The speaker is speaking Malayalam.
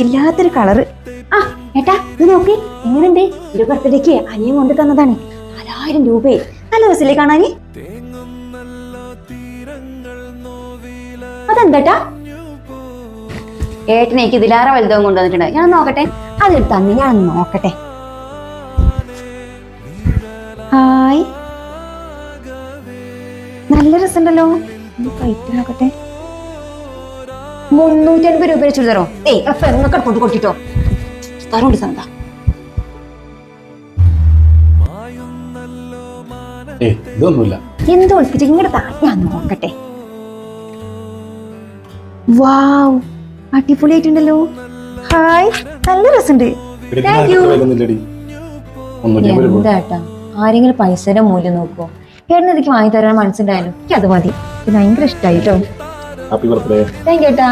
ഇല്ലാത്തൊരു കളറ്. ആ ഏട്ടാ ഇത് നോക്കി. എങ്ങനെയുണ്ട്? ഒരു ബർത്ത്ഡേക്ക് അനിയൻ കൊണ്ടു തന്നതാണ്. നാലായിരം രൂപയെ. നല്ല രസമില്ലേ കാണാൻ? അതെന്താട്ടാ ഏട്ടനേക്ക് ഇതിലാറ വലുതും കൊണ്ടുവന്നിട്ടുണ്ട് ഞാൻ നോക്കട്ടെ. അതെടുത്ത് അന്ന് ഞാൻ നോക്കട്ടെ. ഹായ്. നല്ല രസമുണ്ടല്ലോ. ഒന്ന് നോക്കട്ടെ. മുന്നൂറ്റി അൻപത് രൂപ വെച്ചു തരോ ഏയ് പെണ്ണൊക്കെ കൊണ്ട് കൊട്ടിട്ടോ തരുണ്ട് സന്ത. ഇതൊന്നുമില്ല. എന്തോ ഒളിപ്പിച്ച് ഇങ്ങോട്ട് താ. ഞാൻ നോക്കട്ടെ. വാവ് അടിപൊളിയായിട്ടുണ്ടല്ലോ. ഹായ് നല്ല രസമുണ്ട്. എന്താട്ടാ? ആരെങ്കിലും പൈസയുടെ മൂല്യം നോക്കുമോ ഏട്ടന് എനിക്ക് വാങ്ങി തരാൻ മനസ്സിലായാലും എനിക്ക് അത് മതി. ഭയങ്കര ഇഷ്ടമായി കേട്ടോ ഹാപ്പി ബർത്ത്ഡേ താങ്ക് യു ഏട്ടാ